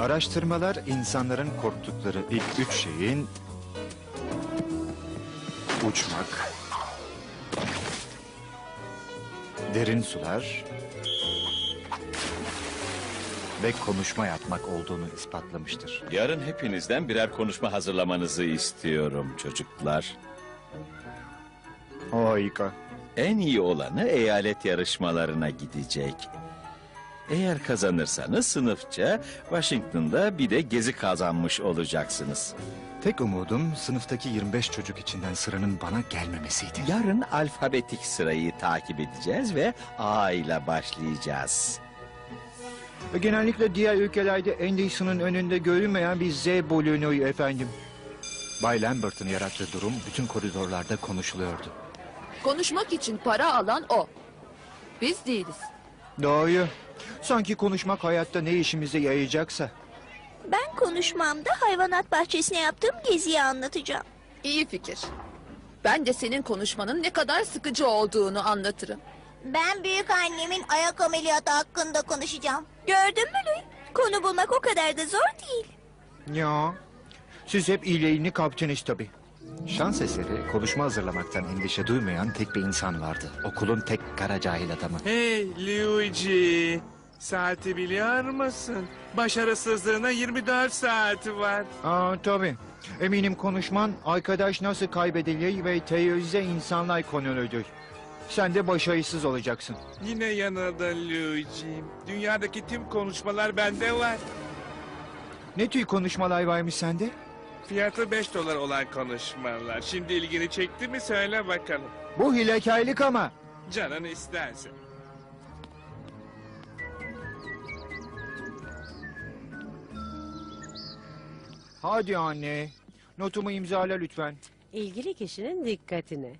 Araştırmalar insanların korktukları ilk üç şeyin uçmak, derin sular ve konuşma yapmak olduğunu ispatlamıştır. Yarın hepinizden birer konuşma hazırlamanızı istiyorum çocuklar. Harika. En iyi olanı eyalet yarışmalarına gidecek. Eğer kazanırsanız sınıfça Washington'da bir de gezi kazanmış olacaksınız. Tek umudum sınıftaki 25 çocuk içinden sıranın bana gelmemesiydi. Yarın alfabetik sırayı takip edeceğiz ve A ile başlayacağız. Genellikle diğer ülkelerde Anderson'ın önünde görünmeyen bir Z bölünüyor efendim. Bay Lambert'ın yarattığı durum bütün koridorlarda konuşuluyordu. Konuşmak için para alan o. Biz değiliz. Doğru. Sanki konuşmak hayatta ne işimize yarayacaksa. Ben konuşmamda hayvanat bahçesine yaptığım geziyi anlatacağım. İyi fikir. Ben de senin konuşmanın ne kadar sıkıcı olduğunu anlatırım. Ben büyük annemin ayak ameliyatı hakkında konuşacağım. Gördün mü Louis? Konu bulmak o kadar da zor değil. Ya, siz hep iyiliğini kaptınız tabii. Şans eseri konuşma hazırlamaktan endişe duymayan tek bir insan vardı. Okulun tek kara cahil adamı. Hey Luigi, saati biliyor musun? Başarısızlığına 24 saati var. Aa tabii. Eminim konuşman arkadaş nasıl kaybedilir ve terörize insanlar konuludur. Sen de başarısız olacaksın. Yine yanıldın Luigi. Dünyadaki tüm konuşmalar bende var. Ne tür konuşmalar varmış sende? Fiyatı 5 dolar olan konuşmalar. Şimdi ilgini çekti mi söyle bakalım. Bu hilekarlık ama. Canın isterse. Hadi anne. Notumu imzala lütfen. İlgili kişinin dikkatine.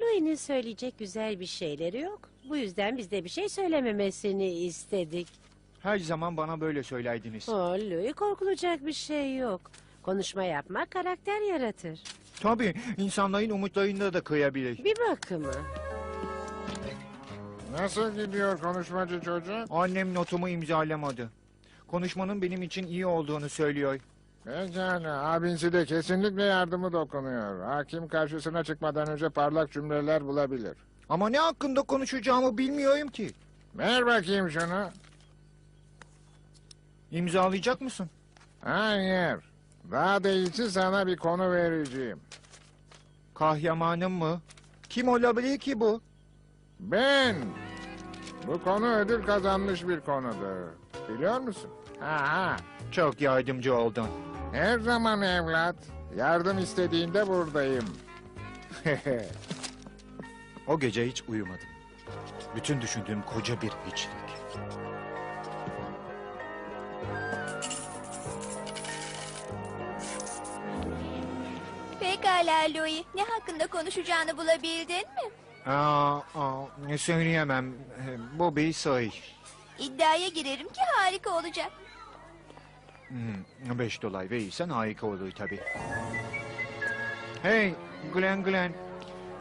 Louis'nin söyleyecek güzel bir şeyleri yok. Bu yüzden biz de bir şey söylememesini istedik. Her zaman bana böyle söylerdiniz. Oh, Louis korkulacak bir şey yok. Konuşma yapmak karakter yaratır. Tabii insanların umutlarını da kıyabilir. Bir bakıma. Nasıl gidiyor konuşmacı çocuk? Annem notumu imzalamadı. Konuşmanın benim için iyi olduğunu söylüyor. Pekala, abinsi de kesinlikle yardımı dokunuyor. Hakim karşısına çıkmadan önce parlak cümleler bulabilir. Ama ne hakkında konuşacağımı bilmiyorum ki. Ver bakayım şunu. İmzalayacak mısın? Hayır. Daha değilse sana bir konu vereceğim. Kahramanım mı? Kim olabilir ki bu? Ben. Bu konu ödül kazanmış bir konudur. Biliyor musun? Aha. Çok yardımcı oldun. Her zaman evlat. Yardım istediğinde buradayım. O gece hiç uyumadım. Bütün düşündüğüm koca bir hiçlik. Pekala Louis. Ne hakkında konuşacağını bulabildin mi? Aa, aa, ne söyleyemem. Bu bir sayı. İddiaya girerim ki harika olacak. Hmm, beş dolar verirsen harika olur tabii. Hey Glen Glen.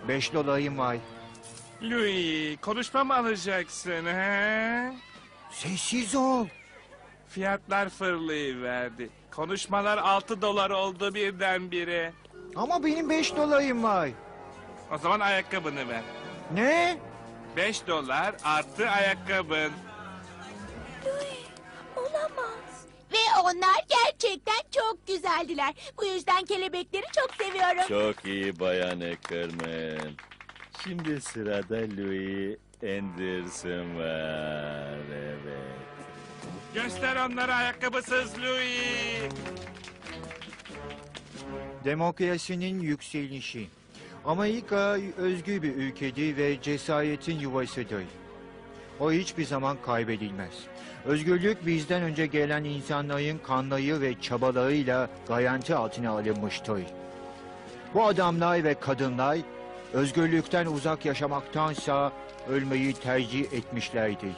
Beş dolayım var. Louis, konuşma mı alacaksın he? Sessiz ol. Fiyatlar fırlayıverdi. Konuşmalar 6 dolar oldu birdenbire. Ama benim beş dolayım var. O zaman ayakkabını ver. Ne? 5 dolar artı ayakkabın. Louis, olamaz. Ve onlar gerçekten çok güzeldiler. Bu yüzden kelebekleri çok seviyorum. Çok iyi Bayan Ackerman. Şimdi sırada Louis Anderson var. Evet. Göster onlara ayakkabısız Louis. Demokrasinin yükselişi. Amerika özgür bir ülkedir ve cesaretin yuvasıdır. O hiçbir zaman kaybedilmez. Özgürlük bizden önce gelen insanların kanları ve çabalarıyla garanti altına alınmıştır. Bu adamlar ve kadınlar özgürlükten uzak yaşamaktansa ölmeyi tercih etmişlerdir.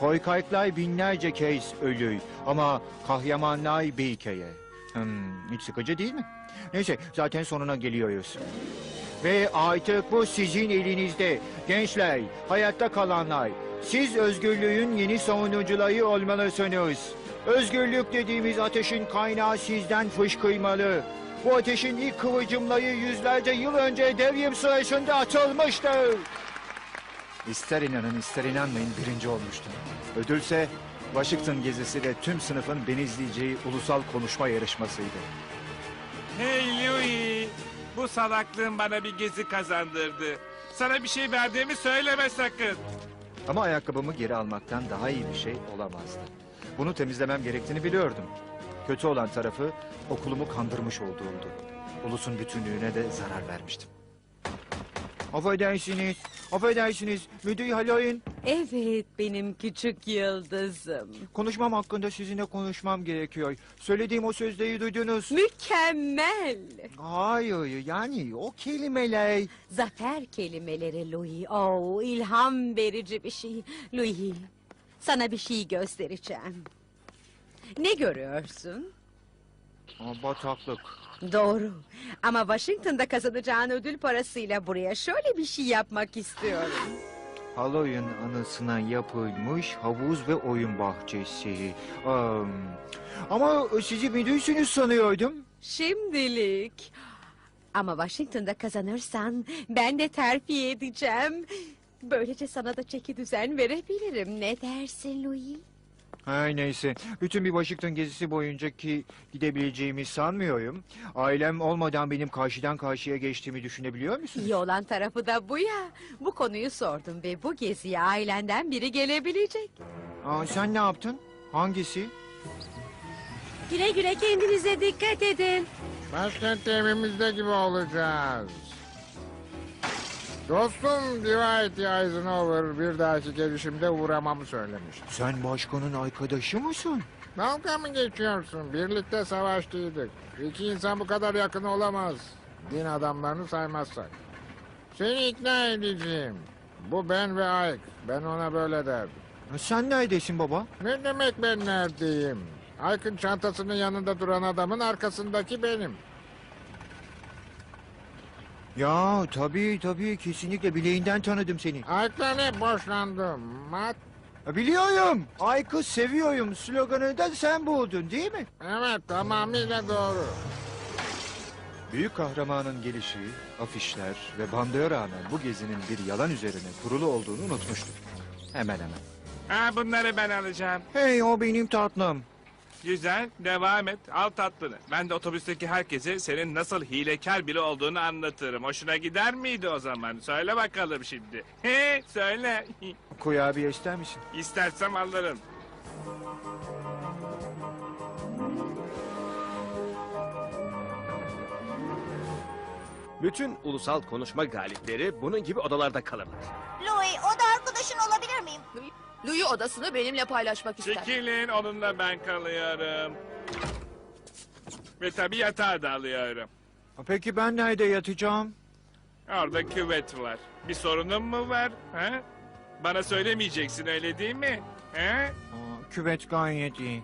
Korkaklar binlerce kez ölür ama kahramanlar bir kere. Hmm, hiç sıkıcı değil mi? Neyse zaten sonuna geliyoruz. Ve artık bu sizin elinizde. Gençler, hayatta kalanlar. Siz özgürlüğün yeni savunucuları olmalısınız. Özgürlük dediğimiz ateşin kaynağı sizden fışkırmalı. Bu ateşin ilk kıvılcımları yüzlerce yıl önce devrim sırasında atılmıştır. İster inanın ister inanmayın birinci olmuştum. Ödülse Washington gezisi ve tüm sınıfın beni izleyeceği ulusal konuşma yarışmasıydı. Hey Louis, bu salaklığın bana bir gezi kazandırdı. Sana bir şey verdiğimi söyleme sakın. Ama ayakkabımı geri almaktan daha iyi bir şey olamazdı. Bunu temizlemem gerektiğini biliyordum. Kötü olan tarafı okulumu kandırmış olduğumdu. Ulusun bütünlüğüne de zarar vermiştim. Affedersiniz, affedersiniz. Müdür Haloyin. Evet benim küçük yıldızım. Konuşmam hakkında sizinle konuşmam gerekiyor. Söylediğim o sözleri duydunuz. Mükemmel. Hayır, yani o kelimeler... Zafer kelimeleri Louis. Oh ilham verici bir şey. Louis sana bir şey göstereceğim. Ne görüyorsun? Aa, bataklık. Doğru. Ama Washington'da kazanacağın ödül parasıyla buraya şöyle bir şey yapmak istiyorum. Halloween anısına yapılmış havuz ve oyun bahçesi. Am, ama sizi müdürsünüz sanıyordum. Şimdilik. Ama Washington'da kazanırsan ben de terfi edeceğim. Böylece sana da çeki düzen verebilirim. Ne dersin Louis? Her neyse. Bütün bir Washington gezisi boyunca ki gidebileceğimi sanmıyorum. Ailem olmadan benim karşıdan karşıya geçtiğimi düşünebiliyor musunuz? İyi olan tarafı da bu ya. Bu konuyu sordum ve bu geziye ailenden biri gelebilecek. Aa, sen ne yaptın? Hangisi? Güle güle kendinize dikkat edin. Başkent evimizde gibi olacağız. Dostum Dwight Eisenhower bir dahaki gelişimde uğramamı söylemiş. Sen başkanın arkadaşı mısın? Dalga mı geçiyorsun? Birlikte savaştıydık. İki insan bu kadar yakın olamaz. Din adamlarını saymazsak. Seni ikna edeceğim. Bu ben ve Ike. Ben ona böyle derdim. Sen neredesin baba? Ne demek ben neredeyim? Ike'ın çantasının yanında duran adamın arkasındaki benim. Ya tabii tabii kesinlikle bileğinden tanıdım seni. Ne boşlandım? Mat. Biliyorum. Aykı seviyorum sloganı da sen buldun değil mi? Evet tamamıyla doğru. Büyük kahramanın gelişi, afişler ve bandoya rağmen bu gezinin bir yalan üzerine kurulu olduğunu unutmuştum. Hemen hemen. Ha, bunları ben alacağım. Hey o benim tatlım. Güzel, devam et. Al tatlını. Ben de otobüsteki herkese senin nasıl hilekar biri olduğunu anlatırım. Hoşuna gider miydi o zaman? Söyle bakalım şimdi. He, söyle. Kurabiye ister misin? İstersem alırım. Bütün ulusal konuşma galipleri bunun gibi odalarda kalırlar. Louis, o da arkadaşın olabilir miyim? Louis odasını benimle paylaşmak ister. Çekilin, onunla ben kalıyorum. Ve tabii yatağı da alıyorum. Peki ben nerede yatacağım? Orada küvet var. Bir sorunun mu var? Ha? Bana söylemeyeceksin öyle değil mi? Ha? Aa, küvet gayet iyi.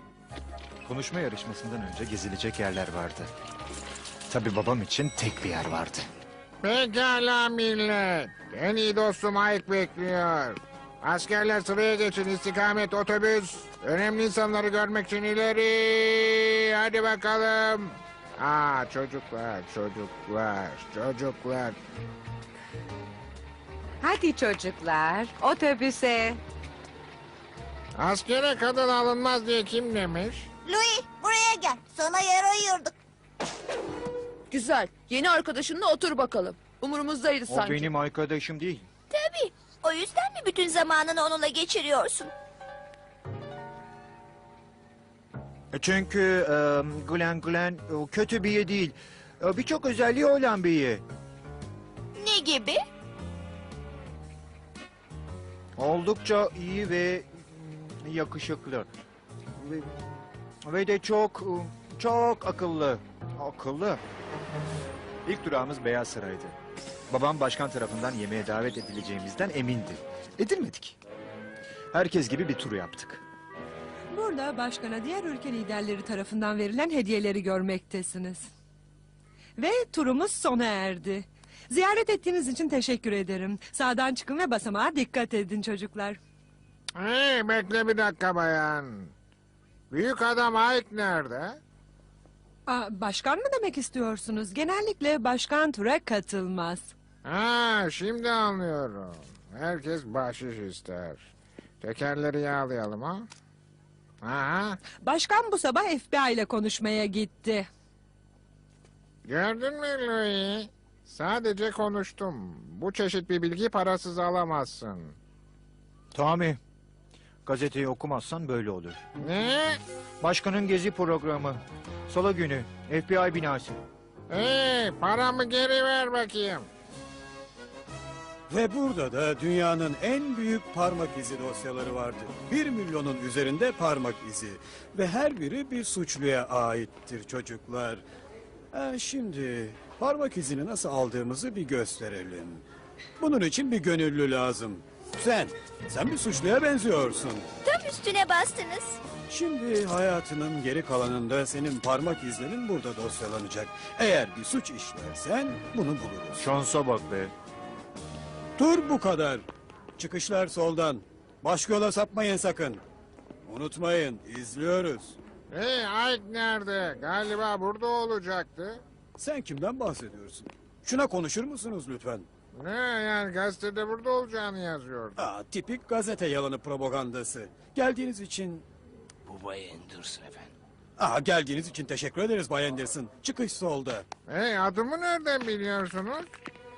Konuşma yarışmasından önce gezilecek yerler vardı. Tabii babam için tek bir yer vardı. Pekala millet. En iyi dostum Ike bekliyor. Askerler sıraya geçin istikamet otobüs. Önemli insanları görmek için ileri. Hadi bakalım. Aa çocuklar, çocuklar, çocuklar. Hadi çocuklar otobüse. Askere kadın alınmaz diye kim demiş? Louis, buraya gel. Sana yer ayırdık. Güzel. Yeni arkadaşınla otur bakalım. Umurumuzdaydı O sanki. benim arkadaşım değil. O yüzden mi bütün zamanını onunla geçiriyorsun? E Çünkü e, Glenn Glenn e, kötü biri değil. E, Birçok özelliği olan biri. Ne gibi? Oldukça iyi ve mm, yakışıklı. Ve, ve de çok e, çok akıllı. Akıllı. İlk durağımız Beyaz Saray'dı. Babam başkan tarafından yemeğe davet edileceğimizden emindi. Edilmedik. Herkes gibi bir tur yaptık. Burada başkana diğer ülke liderleri tarafından verilen hediyeleri görmektesiniz. Ve turumuz sona erdi. Ziyaret ettiğiniz için teşekkür ederim. Sağdan çıkın ve basamağa dikkat edin çocuklar. Hey bekle bir dakika bayan. Büyük adam Ike nerede? Aa, başkan mı demek istiyorsunuz? Genellikle başkan tura katılmaz. Ha, şimdi anlıyorum. Herkes bahşiş ister. Tekerleri yağlayalım ha? Aha, Başkan bu sabah FBI ile konuşmaya gitti. gördün mü Louis? Sadece konuştum. Bu çeşit bir bilgi parasız alamazsın. Tommy, gazeteyi okumazsan böyle olur. Ne? Başkanın gezi programı. Salı günü, FBI binası. Hey, paramı geri ver bakayım. Ve burada da dünyanın en büyük parmak izi dosyaları vardı. Bir milyonun üzerinde parmak izi. Ve her biri bir suçluya aittir çocuklar. Ha, şimdi parmak izini nasıl aldığımızı bir gösterelim. Bunun için bir gönüllü lazım. Sen, sen bir suçluya benziyorsun. Tam üstüne bastınız. Şimdi hayatının geri kalanında senin parmak izlerin burada dosyalanacak. Eğer bir suç işlersen bunu buluruz. Şansa bak be. Dur bu kadar. Çıkışlar soldan. Başka yola sapmayın sakın. Unutmayın izliyoruz. Hey, Ike nerede? Galiba burada olacaktı. Sen kimden bahsediyorsun? Şuna konuşur musunuz lütfen? Ne yani gazetede burada olacağını yazıyordu. Aa, tipik gazete yalanı propagandası. Geldiğiniz için... Bu Bay Anderson efendim. Aa, geldiğiniz için teşekkür ederiz Bay Anderson. Çıkış solda. Hey, adımı nereden biliyorsunuz?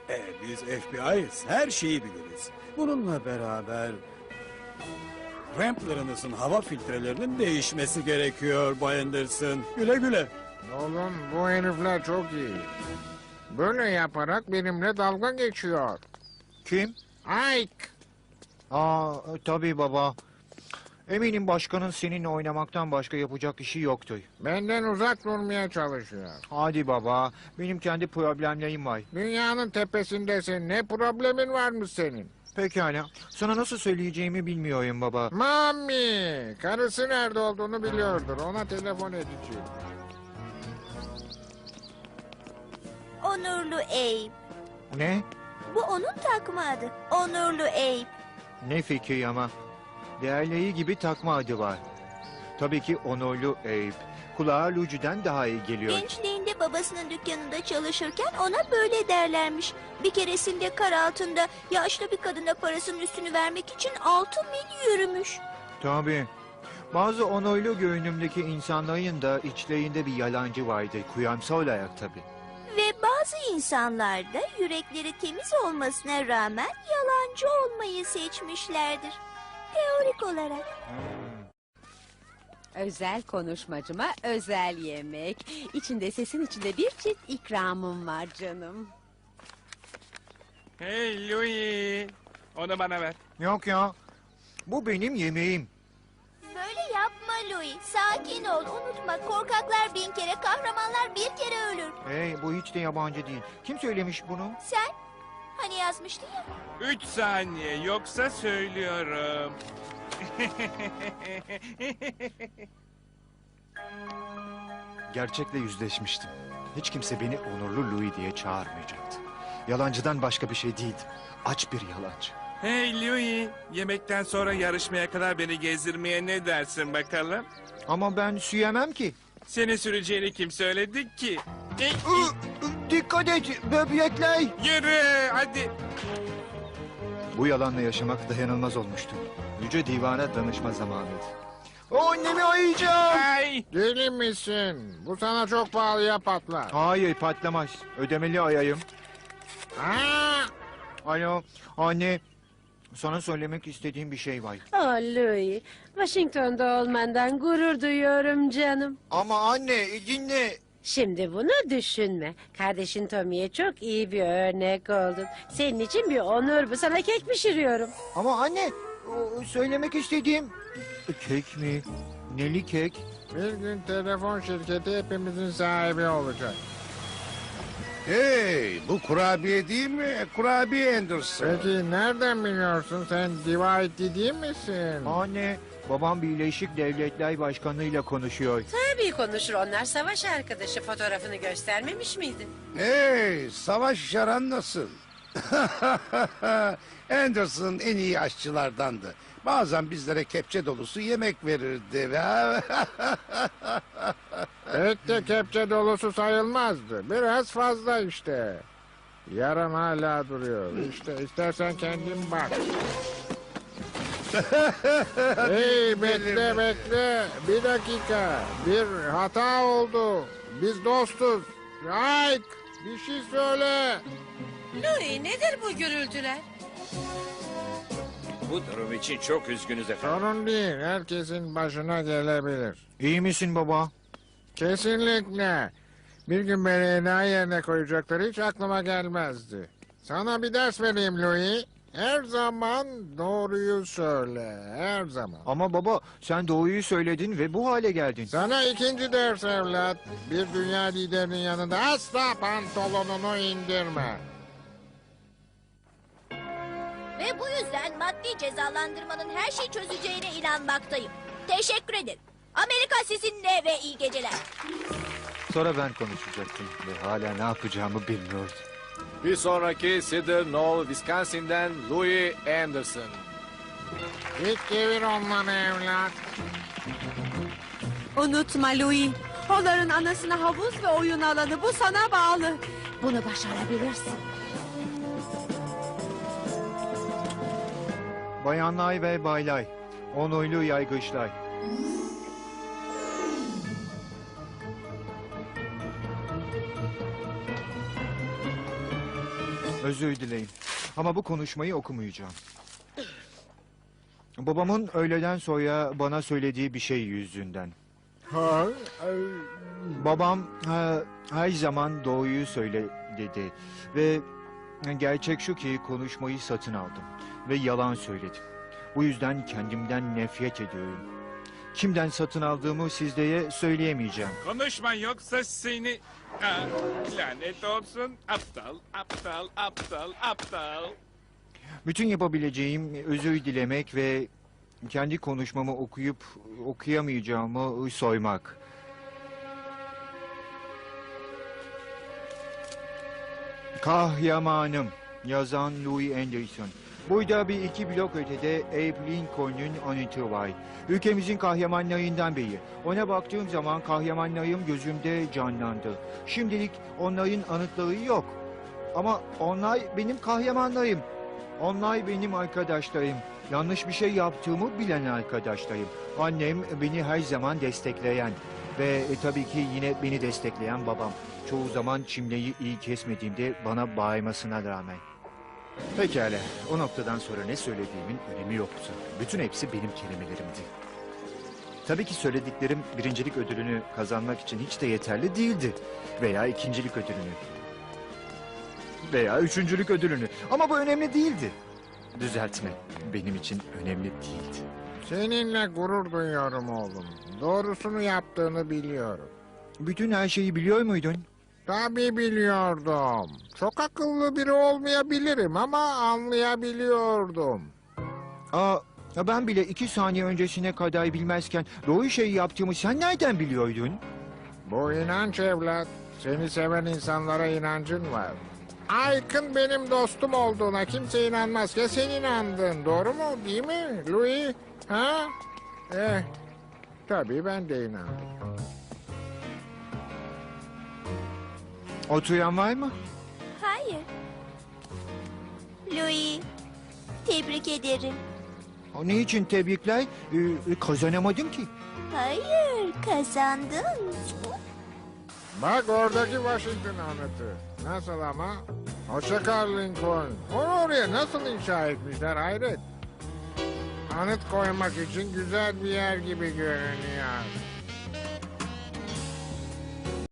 Ee, biz FBI'yiz. Her şeyi biliriz. Bununla beraber... Ramplarınızın hava filtrelerinin değişmesi gerekiyor Bay Anderson. Güle güle. Oğlum bu herifler çok iyi. Böyle yaparak benimle dalga geçiyor. Kim? Ike! Aa, tabii baba. Eminim başkanın seninle oynamaktan başka yapacak işi yoktu. Benden uzak durmaya çalışıyor. Hadi baba, benim kendi problemlerim var. Dünyanın tepesindesin. Ne problemin varmış senin? Pekala, sana nasıl söyleyeceğimi bilmiyorum baba. Mami! Karısı nerede olduğunu biliyordur. Ona telefon edeceğim. Onurlu Abe. Ne? Bu onun takma adı. Onurlu Abe. Ne fikir ama. Değerleri gibi takma adı var. Tabii ki onurlu Abe. Kulağa Luci'den daha iyi geliyor. Gençliğinde babasının dükkanında çalışırken ona böyle derlermiş. Bir keresinde kar altında yaşlı bir kadına parasının üstünü vermek için altı mil yürümüş. Tabii. Bazı onurlu görünümdeki insanların da içlerinde bir yalancı vardır. Kuyamsal olarak tabii. Ve bazı insanlar da yürekleri temiz olmasına rağmen yalancı olmayı seçmişlerdir. Teorik olarak. Özel konuşmacıma özel yemek. İçinde sesin içinde bir çift ikramım var canım. Hey Louis. Onu bana ver. Yok ya. Bu benim yemeğim. Böyle yapma Louis. Sakin ol. Unutma korkaklar bin kere, kahramanlar bir kere ölür. Hey, bu hiç de yabancı değil. Kim söylemiş bunu? Sen hani yazmıştın ya. Üç saniye yoksa söylüyorum. Gerçekle yüzleşmiştim. Hiç kimse beni onurlu Louis diye çağırmayacaktı. Yalancıdan başka bir şey değildim. Aç bir yalancı. hey Louis. Yemekten sonra yarışmaya kadar beni gezdirmeye ne dersin bakalım? Ama ben süyemem ki. Seni süreceğini kim söyledi ki? Ey, Dikkat et böbrekler. Yürü hadi. Bu yalanla yaşamak dayanılmaz olmuştu. Yüce Divan'a danışma zamanıydı. Annemi ayıyacağım. Ay. Deli misin? Bu sana çok pahalıya patlar. Hayır patlamaz. Ödemeli ayayım. Ha? Alo anne. Sana söylemek istediğim bir şey var. Oh Louis, Washington'da olmandan gurur duyuyorum canım. Ama anne dinle. Şimdi bunu düşünme. Kardeşin Tommy'ye çok iyi bir örnek oldun. Senin için bir onur bu. Sana kek pişiriyorum. Ama anne o, söylemek istediğim... Kek mi? Neli kek? Bir gün telefon şirketi hepimizin sahibi olacak. Hey, bu kurabiye değil mi? Kurabiye Anderson. Peki nereden biliyorsun? Sen Divide değil misin? Anne babam Birleşik Devletler Başkanı'yla konuşuyor. Tabii konuşur. Onlar savaş arkadaşı. Fotoğrafını göstermemiş miydin? Hey, savaş şaran nasıl? Anderson en iyi aşçılardandı. Bazen bizlere kepçe dolusu yemek verirdi. Pek de kepçe dolusu sayılmazdı. Biraz fazla işte. Yarım hala duruyor. İşte istersen kendin bak. hey bekle bekle. Bir dakika. Bir hata oldu. Biz dostuz. Ike bir şey söyle. Louis nedir bu gürültüler? Bu durum için çok üzgünüz efendim. Sorun değil. Herkesin başına gelebilir. İyi misin baba? Kesinlikle. Bir gün beni enayi yerine koyacakları hiç aklıma gelmezdi. Sana bir ders vereyim Louis. Her zaman doğruyu söyle. Her zaman. Ama baba sen doğruyu söyledin ve bu hale geldin. Sana ikinci ders evlat. Bir dünya liderinin yanında asla pantolonunu indirme. Ve bu yüzden maddi cezalandırmanın her şeyi çözeceğine inanmaktayım. Teşekkür ederim. Amerika sizinle ve iyi geceler. Sonra ben konuşacaktım ve hala ne yapacağımı bilmiyordum. Bir sonraki Cedar Knoll, Wisconsin'den Louis Anderson. Git çevir onları evlat. Unutma Louis. Onların anasına havuz ve oyun alanı bu sana bağlı. Bunu başarabilirsin. Bayanlar ve baylar, onurlu yaygıçlar. Özür dileyin ama bu konuşmayı okumayacağım. Babamın öğleden sonra bana söylediği bir şey yüzünden. Ha? Babam ha, her zaman doğruyu söyle dedi ve gerçek şu ki konuşmayı satın aldım ve yalan söyledim. Bu yüzden kendimden nefret ediyorum. Kimden satın aldığımı sizlere söyleyemeyeceğim. Konuşman yoksa seni... Aa, lanet olsun. Aptal, aptal, aptal, aptal. Bütün yapabileceğim özür dilemek ve kendi konuşmamı okuyup okuyamayacağımı soymak. Kahramanım yazan Louis Anderson. Burada bir iki blok ötede Abe Lincoln'un anıtı var. Ülkemizin kahramanlarından biri. Ona baktığım zaman kahramanlarım gözümde canlandı. Şimdilik onların anıtları yok. Ama onlar benim kahramanlarım. Onlar benim arkadaşlarım. Yanlış bir şey yaptığımı bilen arkadaşlarım. Annem beni her zaman destekleyen ve e, tabii ki yine beni destekleyen babam. Çoğu zaman çimleyi iyi kesmediğimde bana bağırmasına rağmen. Pekala, o noktadan sonra ne söylediğimin önemi yoktu. Bütün hepsi benim kelimelerimdi. Tabii ki söylediklerim birincilik ödülünü kazanmak için hiç de yeterli değildi. Veya ikincilik ödülünü. Veya üçüncülük ödülünü. Ama bu önemli değildi. Düzeltme benim için önemli değildi. Seninle gurur duyuyorum oğlum. Doğrusunu yaptığını biliyorum. Bütün her şeyi biliyor muydun? Tabii biliyordum. Çok akıllı biri olmayabilirim ama anlayabiliyordum. Aa, ya ben bile iki saniye öncesine kadar bilmezken doğru şeyi yaptığımı sen nereden biliyordun? Bu inanç evlat. Seni seven insanlara inancın var. Aykın benim dostum olduğuna kimse inanmazken sen inandın. Doğru mu değil mi Louis? Ha? Eh, tabii ben de inandım. Oturan var mı? Hayır. Louis, tebrik ederim. O ne için tebrikler? Ee, kazanamadım ki. Hayır, kazandın. Bak oradaki Washington anıtı. Nasıl ama? Hoşça kal Lincoln. Onu oraya nasıl inşa etmişler hayret. Anıt koymak için güzel bir yer gibi görünüyor.